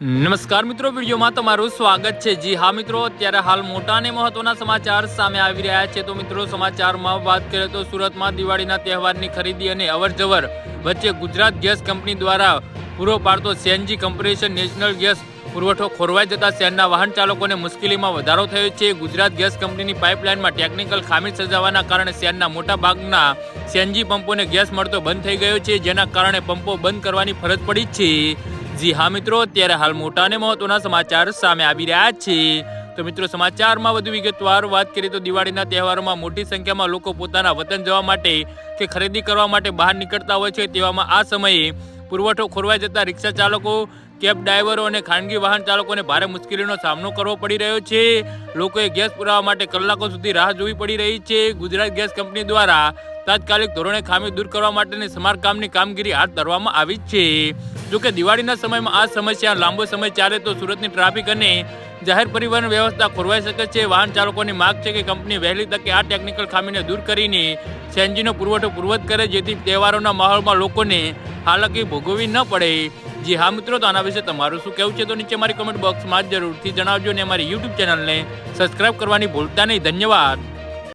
નમસ્કાર મિત્રો, વિડીયોમાં તમારું સ્વાગત છે. જી હા મિત્રો, અત્યારે હાલ મોટા અને મહત્વના સમાચાર સામે આવી રહ્યા છે. તો મિત્રો, સમાચારમાં વાત કરીએ તો સુરતમાં દિવાળીના તહેવારની ખરીદી અને અવરજવર વચ્ચે ગુજરાત ગેસ કંપની દ્વારા પૂરો પાડતો સીએનજી કમ્પ્રેશન નેશનલ ગેસ પુરવઠો ખોરવાઈ જતા શહેરના વાહન ચાલકોને મુશ્કેલીમાં વધારો થયો છે. ગુજરાત ગેસ કંપનીની પાઇપલાઇનમાં ટેકનિકલ ખામી સર્જાવાના કારણે શહેરના મોટા ભાગના સીએનજી પંપોને ગેસ મળતો બંધ થઈ ગયો છે. જેના કારણે પંપો બંધ કરવાની ફરજ પડી છે. જી હા મિત્રો, અત્યારે હાલ મોટા અને મહત્વના સમાચાર સામે આવી રહ્યા છે. તો મિત્રો, સમાચારમાં વધુ વિગતવાર વાત કરીએ તો દિવાળીના તહેવારોમાં મોટી સંખ્યામાં લોકો પોતાના વતન જવા માટે કે ખરીદી કરવા માટે બહાર નીકળતા હોય છે તેવામાં આ સમયે પુરવઠો ખોરવાઈ જતા રિક્ષા ચાલકો, કેબ ડ્રાઈવરો અને ખાનગી વાહન ચાલકોને ભારે મુશ્કેલીનો સામનો કરવો પડી રહ્યો છે. લોકોએ ગેસ પુરાવા માટે કલાકો સુધી રાહ જોવી પડી રહી છે. ગુજરાત ગેસ કંપની દ્વારા તાત્કાલિક ધોરણે ખામી દૂર કરવા માટેની સમારકામની કામગીરી હાથ ધરવામાં આવી છે. જોકે દિવાળીના સમયમાં આ સમસ્યા લાંબો સમય ચાલે તો સુરતની ટ્રાફિક અને જાહેર પરિવહન વ્યવસ્થા ખોરવાઈ શકે છે. વાહન ચાલકોની માગ છે કે કંપની વહેલી તકે આ ટેકનિકલ ખામીને દૂર કરીને સીએનજીનો પુરવઠો પૂર્વત કરે, જેથી તહેવારોના માહોલમાં લોકોને હાલાકી ભોગવવી ન પડે. જી હા મિત્રો, તો આના વિશે તમારું શું કહેવું છે? તો નીચે મારી કમેન્ટ બોક્સમાં જરૂરથી જણાવજો અને અમારી યુટ્યુબ ચેનલને સબસ્ક્રાઇબ કરવાની ભૂલતા નહીં. ધન્યવાદ.